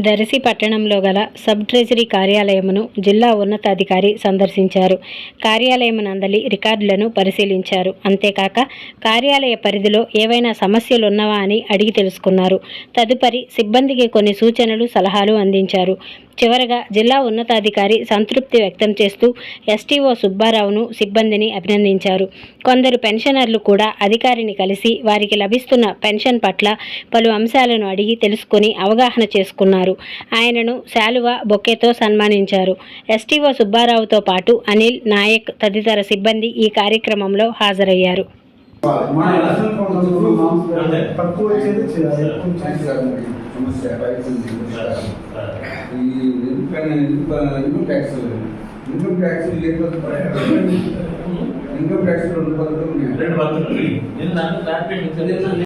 దర్శి పట్టణంలో గల sub treasury కార్యాలయమును జిల్లా ఉన్నతాధికారి సందర్శించారు. కార్యాలయమునందలి రికార్డులను పరిశీలించారు. అంతేకాక కార్యాలయ పరిధిలో ఏవైనా సమస్యలున్నవా అని అడిగి తెలుసుకున్నారు. తదుపరి సిబ్బందికి కొన్ని సూచనలు సలహాలు అందించారు. చివరగా జిల్లా ఉన్నతాధికారి సంతృప్తి వ్యక్తం చేస్తూ ఎస్టీఓ సుబ్బారావును సిబ్బందిని అభినందించారు. కొందరు పెన్షనర్లు కూడా అధికారిని కలిసి వారికి లభిస్తున్న పెన్షన్ పట్ల పలు అంశాలను అడిగి తెలుసుకుని అవగాహన చేసుకున్నారు. ఆయనను శాలువ బొక్కేతో సన్మానించారు. ఎస్టీఓ సుబ్బారావుతో పాటు అనిల్ నాయక్ తదితర సిబ్బంది ఈ కార్యక్రమంలో హాజరయ్యారు. మన ఎలక్షన్ మాంసం తక్కువ వచ్చేది సమస్య. ఈ income tax income tax income tax రెండు పద్ధతులు ఉన్నాయి.